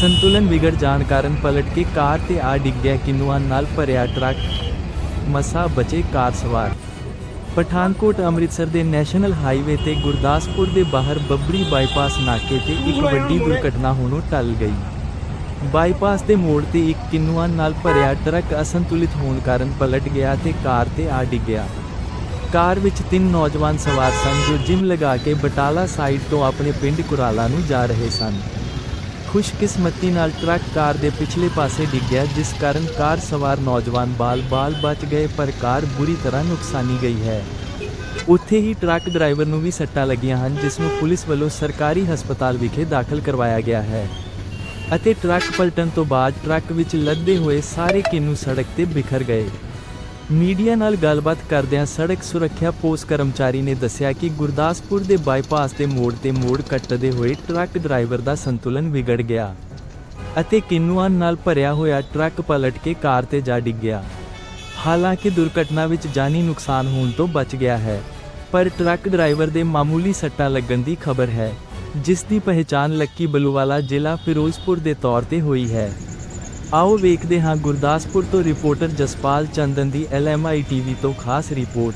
ਸੰਤੁਲਨ ਵਿਗੜ ਜਾਣ ਕਾਰਨ ਪਲਟ ਕੇ ਕਾਰ ਤੇ ਆ ਡਿੱਗਿਆ ਕਿਨੂਆਂ ਨਾਲ ਭਰਿਆ ਟਰੱਕ। ਮਸਾ ਬਚੇ ਕਾਰ ਸਵਾਰ। ਪਠਾਨਕੋਟ ਅੰਮ੍ਰਿਤਸਰ ਦੇ ਨੈਸ਼ਨਲ ਹਾਈਵੇ ਤੇ ਗੁਰਦਾਸਪੁਰ ਦੇ ਬਾਹਰ ਬੱਬਰੀ ਬਾਈਪਾਸ ਨਾਕੇ ਤੇ ਇੱਕ ਵੱਡੀ ਦੁਰਘਟਨਾ ਹੋਣੋਂ ਟਲ ਗਈ। ਬਾਈਪਾਸ ਦੇ ਮੋੜ ਤੇ ਇੱਕ ਕਿਨੂਆਂ ਨਾਲ ਭਰਿਆ ਟਰੱਕ ਅਸੰਤੁਲਿਤ ਹੋਣ ਕਾਰਨ ਪਲਟ ਗਿਆ ਤੇ ਕਾਰ ਤੇ ਆ ਡਿੱਗਿਆ ਕਾਰ ਵਿੱਚ ਤਿੰਨ ਨੌਜਵਾਨ ਸਵਾਰ ਸਨ ਜੋ ਜਿਮ ਲਗਾ ਕੇ ਬਟਾਲਾ ਸਾਈਡ ਤੋਂ ਆਪਣੇ ਪਿੰਡ ਕੁਰਾਲਾ ਨੂੰ ਜਾ ਰਹੇ ਸਨ। ਖੁਸ਼ਕਿਸਮਤੀ ਨਾਲ ਟਰੱਕ ਕਾਰ ਦੇ ਪਿਛਲੇ ਪਾਸੇ ਡਿੱਗਿਆ, ਜਿਸ ਕਾਰਨ ਕਾਰ ਸਵਾਰ ਨੌਜਵਾਨ ਬਾਲ-ਬਾਲ ਬਚ ਗਏ, ਪਰ ਕਾਰ ਬੁਰੀ ਤਰ੍ਹਾਂ ਨੁਕਸਾਨੀ ਗਈ ਹੈ। ਉੱਥੇ ਹੀ ਟਰੱਕ ਡਰਾਈਵਰ ਨੂੰ ਵੀ ਸੱਟਾਂ ਲੱਗੀਆਂ ਹਨ, ਜਿਸ ਨੂੰ ਪੁਲਿਸ ਵੱਲੋਂ ਸਰਕਾਰੀ ਹਸਪਤਾਲ ਵਿਖੇ ਦਾਖਲ ਕਰਵਾਇਆ ਗਿਆ ਹੈ। ਅਤੇ ਟਰੱਕ ਪਲਟਣ ਤੋਂ ਬਾਅਦ ਟਰੱਕ ਵਿੱਚ ਲੱਦੇ ਹੋਏ ਸਾਰੇ ਕਿੰਨੂ ਸੜਕ ਤੇ ਬਿਖਰ ਗਏ। ਮੀਡੀਆ ਨਾਲ ਗੱਲਬਾਤ ਕਰਦਿਆਂ ਸੜਕ ਸੁਰੱਖਿਆ ਪੋਸਟ ਕਰਮਚਾਰੀ ਨੇ ਦੱਸਿਆ ਕਿ ਗੁਰਦਾਸਪੁਰ ਦੇ ਬਾਈਪਾਸ ਦੇ ਮੋੜ ਤੇ ਮੋੜ ਕੱਟਦੇ ਹੋਏ ਟਰੱਕ ਡਰਾਈਵਰ ਦਾ ਸੰਤੁਲਨ ਵਿਗੜ ਗਿਆ ਅਤੇ ਕਿੰਨੂਆਂ ਨਾਲ ਭਰਿਆ ਹੋਇਆ ਟਰੱਕ ਪਲਟ ਕੇ ਕਾਰ ਤੇ ਜਾ ਡਿੱਗ ਗਿਆ। ਹਾਲਾਂਕਿ ਦੁਰਘਟਨਾ ਵਿੱਚ ਜਾਨੀ ਨੁਕਸਾਨ ਹੋਣ ਤੋਂ ਬਚ ਗਿਆ ਹੈ, ਪਰ ਟਰੱਕ ਡਰਾਈਵਰ ਦੇ ਮਾਮੂਲੀ ਸੱਟਾਂ ਲੱਗਣ ਦੀ ਖਬਰ ਹੈ, ਜਿਸ ਦੀ ਪਹਿਚਾਣ ਲੱਕੀ ਬਲੂਵਾਲਾ ਜ਼ਿਲ੍ਹਾ ਫਿਰੋਜ਼ਪੁਰ ਦੇ ਤੌਰ ਤੇ ਹੋਈ ਹੈ। ਆਓ ਵੇਖਦੇ ਹਾਂ ਗੁਰਦਾਸਪੁਰ ਤੋਂ ਰਿਪੋਰਟਰ ਜਸਪਾਲ ਚੰਦਨ ਦੀ ਐਲਐਮਆਈ ਟੀਵੀ ਤੋਂ ਖਾਸ ਰਿਪੋਰਟ।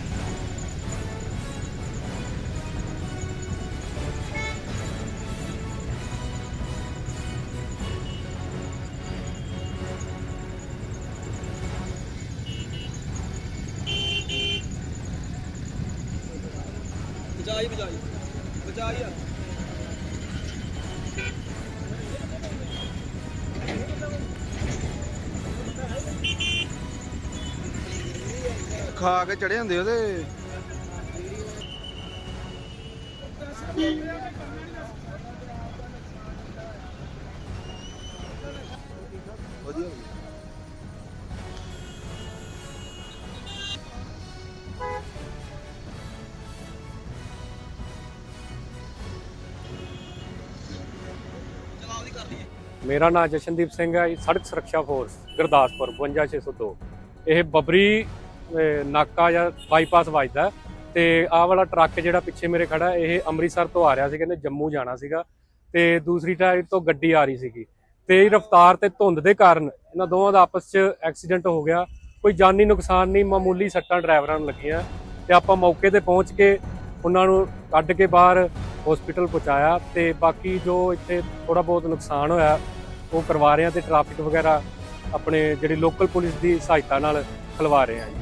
ਬਚਾਈ ਬਚਾਈ ਬਚਾਈ ਖਾ ਕੇ ਚੜੇ ਹੁੰਦੇ ਉਹਦੇ। ਵਧੀਆ ਮੇਰਾ ਨਾਮ ਜਸ਼ਨਦੀਪ ਸਿੰਘ ਹੈ ਸੜਕ ਸੁਰੱਖਿਆ ਫੋਰਸ, ਗੁਰਦਾਸਪੁਰ 52602 ਇਹ ਬਬਰੀ ਨਾਕਾ ਜਾਂ ਬਾਈਪਾਸ ਵੱਜਦਾ ਹੈ। ਤੇ ਆਹ ਵਾਲਾ ਟਰੱਕ ਜਿਹੜਾ ਪਿੱਛੇ ਮੇਰੇ ਖੜਾ ਇਹ ਅੰਮ੍ਰਿਤਸਰ ਤੋਂ ਆ ਰਿਹਾ ਸੀ, ਕਹਿੰਦੇ ਜੰਮੂ ਜਾਣਾ ਸੀਗਾ। ਤੇ ਦੂਸਰੀ ਸਾਈਡ ਤੋਂ ਗੱਡੀ ਆ ਰਹੀ ਸੀਗੀ। ਤੇਜ਼ ਰਫ਼ਤਾਰ ਤੇ ਧੁੰਦ ਦੇ ਕਾਰਨ ਇਹਨਾਂ ਦੋਵਾਂ ਦਾ ਆਪਸ 'ਚ ਐਕਸੀਡੈਂਟ ਹੋ ਗਿਆ। ਕੋਈ ਜਾਨੀ ਨੁਕਸਾਨ ਨਹੀਂ, ਮਾਮੂਲੀ ਸੱਟਾਂ ਡਰਾਈਵਰਾਂ ਨੂੰ ਲੱਗੀਆਂ। ਤੇ ਆਪਾਂ ਮੌਕੇ ਤੇ ਪਹੁੰਚ ਕੇ ਉਹਨਾਂ ਨੂੰ ਕੱਢ ਕੇ ਬਾਹਰ ਹਸਪੀਟਲ ਪਹੁੰਚਾਇਆ ਤੇ ਬਾਕੀ ਜੋ ਇੱਥੇ ਥੋੜਾ ਬਹੁਤ ਨੁਕਸਾਨ ਹੋਇਆ, ਉਹ ਕਰਵਾ ਰਹੇ ਆ ਤੇ ਟ੍ਰੈਫਿਕ ਵਗੈਰਾ ਆਪਣੇ ਜਿਹੜੀ ਲੋਕਲ ਪੁਲਿਸ ਦੀ ਸਹਾਇਤਾ ਨਾਲ ਖਲਵਾ ਰਹੇ ਆ ਜੀ।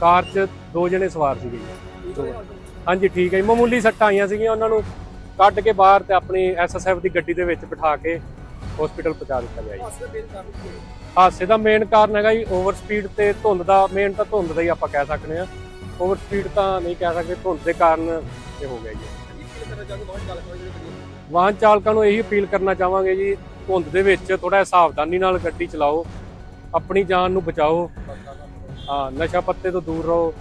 ਕਾਰ 'ਚ ਦੋ ਜਣੇ ਸਵਾਰ ਸੀਗੇ ਜੀ। ਹਾਂਜੀ, ਠੀਕ ਹੈ ਜੀ। ਮਾਮੂਲੀ ਸੱਟਾਂ ਆਈਆਂ ਸੀਗੀਆਂ ਉਹਨਾਂ ਨੂੰ। ਕੱਢ ਕੇ ਬਾਹਰ ਤੇ ਆਪਣੀ ਐਸਐਸਐਫ ਦੀ ਗੱਡੀ ਦੇ ਵਿੱਚ ਬਿਠਾ ਕੇ ਹਸਪੀਟਲ ਪਹੁੰਚਾ ਦਿੱਤਾ ਗਿਆ ਜੀ। ਹਾਸੇ ਮੇਨ ਹਾਦਸੇ ਦਾ ਮੇਨ ਕਾਰਨ ਹੈਗਾ ਜੀ ਓਵਰ ਸਪੀਡ ਤੇ ਧੁੰਦ ਦਾ ਮੇਨ ਤਾਂ ਧੁੰਦ ਦਾ ਹੀ ਆਪਾਂ ਕਹਿ ਸਕਦੇ ਆ ਓਵਰ ਸਪੀਡ ਤਾਂ ਨਹੀਂ ਕਹਿ ਸਕਦੇ, ਧੁੰਦ ਦੇ ਕਾਰਨ ਇਹ ਹੋ ਗਿਆ ਜੀ। ਵਾਹਨ ਚਾਲਕਾਂ ਨੂੰ ਇਹੀ ਅਪੀਲ ਕਰਨਾ ਚਾਹਾਂਗੇ ਜੀ, ਧੁੰਦ ਦੇ ਵਿੱਚ ਥੋੜਾ ਸਾਵਧਾਨੀ ਨਾਲ ਗੱਡੀ ਚਲਾਓ। ਆਪਣੀ ਜਾਨ ਨੂੰ ਬਚਾਓ। ਹਾਂ, ਨਸ਼ਾ ਪੱਤੇ ਤੋਂ ਦੂਰ ਰਹੋ।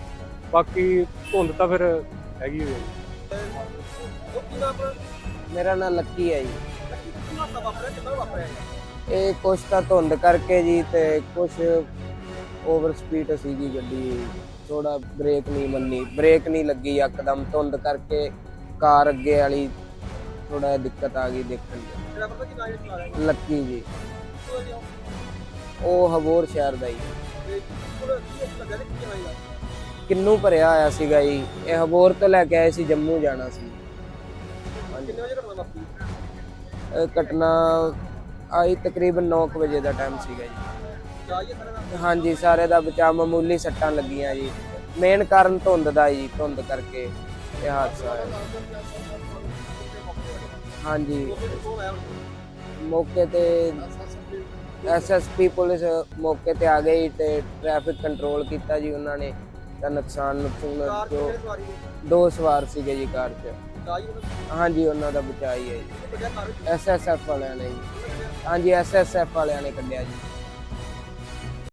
ਬਾਕੀ ਧੁੰਦ ਤਾਂ ਫਿਰ ਹੈਗੀ ਹੋਈ ਮੇਰਾ ਨਾਮ ਲੱਕੀ ਹੈ ਜੀ। ਇਹ? ਕੁਛ ਤਾਂ ਧੁੰਦ ਕਰਕੇ ਜੀ ਤੇ ਕੁਛ ਓਵਰ ਸਪੀਡ ਸੀਗੀ ਗੱਡੀ। ਥੋੜਾ ਬ੍ਰੇਕ ਨਹੀਂ ਮੰਨੀ। ਬ੍ਰੇਕ ਨਹੀਂ ਲੱਗੀ ਇੱਕਦਮ। ਧੁੰਦ ਕਰਕੇ ਕਾਰ ਅੱਗੇ ਵਾਲੀ ਥੋੜਾ ਦਿੱਕਤ ਆ ਗਈ ਦੇਖਣ ਦੀ ਲੱਕੀ ਜੀ। ਉਹ? ਉਹ ਹਬੋਰ ਸ਼ਹਿਰ ਦਾ ਜੀ ਕਿੰਨੂ ਭਰਿਆ ਆਇਆ ਸੀਗਾ ਜੀ? ਇਹ ਹਬੋਰ ਤੋਂ ਲੈ ਕੇ ਆਏ ਸੀ ਜੰਮੂ ਜਾਣਾ ਸੀ। ਘਟਨਾ ਘਟਨਾ ਆਈ ਤਕਰੀਬਨ 9 ਕੁ ਵਜੇ ਦਾ ਟਾਈਮ ਸੀਗਾ ਜੀ। ਹਾਂਜੀ ਸਾਰੇ ਦਾ ਬਚਾਅ ਮਾਮੂਲੀ ਸੱਟਾਂ ਲੱਗੀਆਂ ਜੀ। ਮੇਨ ਕਾਰਨ ਧੁੰਦ ਦਾ ਜੀ ਧੁੰਦ ਕਰਕੇ ਇਹ ਹਾਦਸਾ ਹੋਇਆ। ਹਾਂਜੀ? ਮੌਕੇ ਤੇ ਐਸਐਸਪੀ ਪੁਲਿਸ ਮੌਕੇ ਤੇ ਆ ਗਈ ਤੇ ਟ੍ਰੈਫਿਕ ਕੰਟਰੋਲ ਕੀਤਾ ਜੀ ਉਹਨਾਂ ਨੇ ਤਾਂ ਨੁਕਸਾਨ ਨੁਕਸਾਨ ਜੋ ਦੋ ਸਵਾਰ ਸੀਗੇ ਜੀ ਕਾਰ 'ਚ। ਹਾਂਜੀ ਉਹਨਾਂ ਦਾ ਬਚਾਅ ਹੀ ਜੀ। ਐਸਐਸਐਫ ਵਾਲਿਆਂ ਨੇ ਜੀ। ਹਾਂਜੀ ਐਸਐਸਐਫ ਵਾਲਿਆਂ ਨੇ ਕੱਢਿਆ ਜੀ।